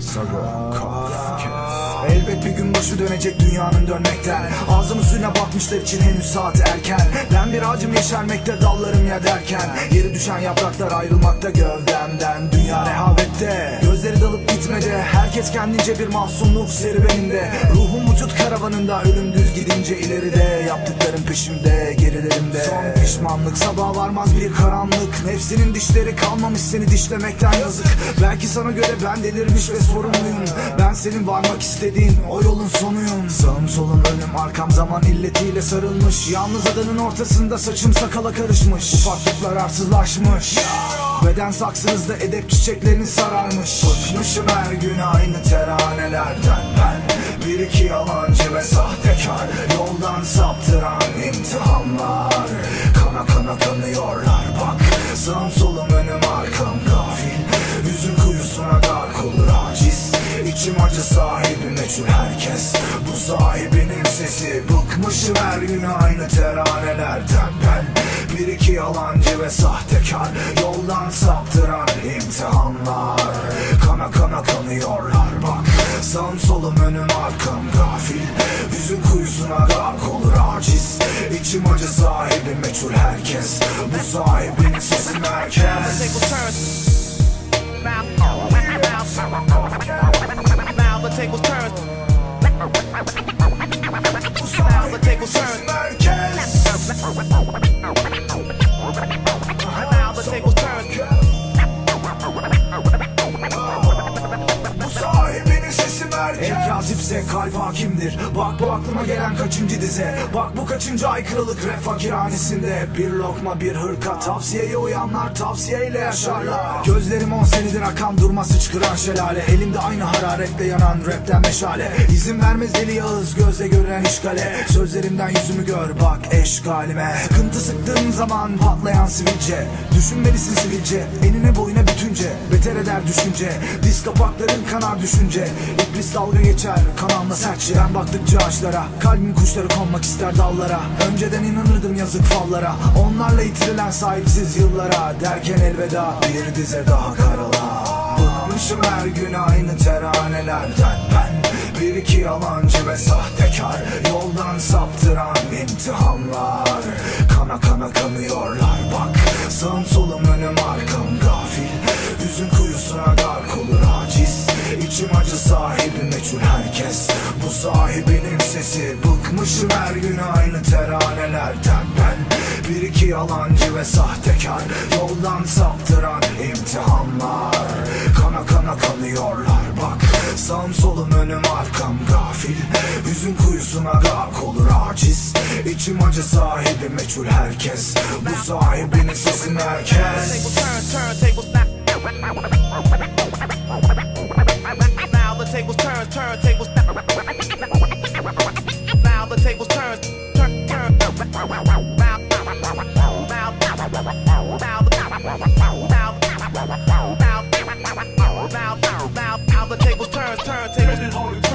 Sago, Elbet bir gün başı dönecek dünyanın dönmekten. Ağzım suyuna batmışlar için henüz saat erken. Ben bir ağacım yeşermekte dallarım ya derken. Yeri düşen yapraklar ayrılmakta gövdemden. Dünya rehavette. gitmedi Herkes kendince bir mahzunluk serüveninde. Ruhum vücut karavanında Ölüm düz gidince ileride. Yaptıklarım peşimde gerilerimde. Son pişmanlık sabaha varmaz bir karanlık. Nefsinin dişleri kalmamış seni dişlemekten yazık. Belki sana göre ben delirmiş ve sorumluyum. Ben senin varmak istediğin o yolun sonuyum. Sağım solum önüm arkam zaman illetiyle sarılmış. Yalnız adanın ortasında saçım sakala karışmış. Ufaklıklar arsızlaşmış Beden saksınızda edep çiçeklerini sararmış. Bıkmışım her gün aynı teranelerden. Ben Bir iki yalancı ve sahtekar Yoldan saptıran imtihanlar. Kana kana kanıyorlar bak. Sağım solum önüm arkam gafil Yüzün kuyusuna gark olur aciz. İçim acı sahibi meçhul herkes. Bu sahibinin sesi Bıkmışım her gün aynı teranelerden. Ben Bir iki yalancı ve sahtekar. Yoldan saptıran imtihanlar. Kana kana kanıyorlar bak. Sağım solum önüm arkam gafil. Yüzün kuyusuna gark olur aciz. İçim acı sahibi meçhul herkes. Bu sahibinin sesi merkez. Now the tables turn. Now the tables turn. Bu sahibinin sesi merkez El kazipse kalp hakimdir. Bak bu aklıma gelen kaçıncı dize? Bak bu kaçıncı aykırılık rap fakirhanesinde Bir lokma bir hırka Tavsiyeye uyanlar tavsiyeyle yaşarlar. Gözlerim on senedir akan durmaz hıçkıran şelale. Elimde aynı hararetle yanan rapten meşale. İzin vermez deli Yağız gözle görülen işgale. Sözlerimden yüzümü gör bak eşgalime. Sıkıntı sıktığın zaman patlayan sivilce. Düşünmelisin sivilce enine boyuna bütünce. Beter eder düşünce. Diz kapakların kanar düşünce İblis dalga geçer kanalına sertçe Ben baktıkça ağaçlara Kalbim kuşları konmak ister dallara. Önceden inanırdım yazık fallara. Onlarla yitirilen sahipsiz yıllara. Derken elveda bir dize daha karala Bıkmışım her gün aynı teranelerden ben Bir iki yalancı ve sahtekar. Yoldan saptıran imtihanlar. Kana kana kanıyorlar. Bak Sağım solum önüm arkam gafil. Yüzün kuyusuna İçim acı sahibi meçhul herkes. Bu sahibinin sesi. Bıkmışım her gün aynı teranelerden ben. Bir iki yalancı ve sahtekar. Yoldan saptıran imtihanlar. Kana kana kanıyorlar bak. Sağım solum önüm arkam gafil. Yüzün kuyusuna gark olur aciz. İçim acı sahibi meçhul herkes. Bu sahibinin sesi merkez. Tables tables turn, turn tables. Now the tables turn, turn, turn. Now, the tables turn. Turn tables.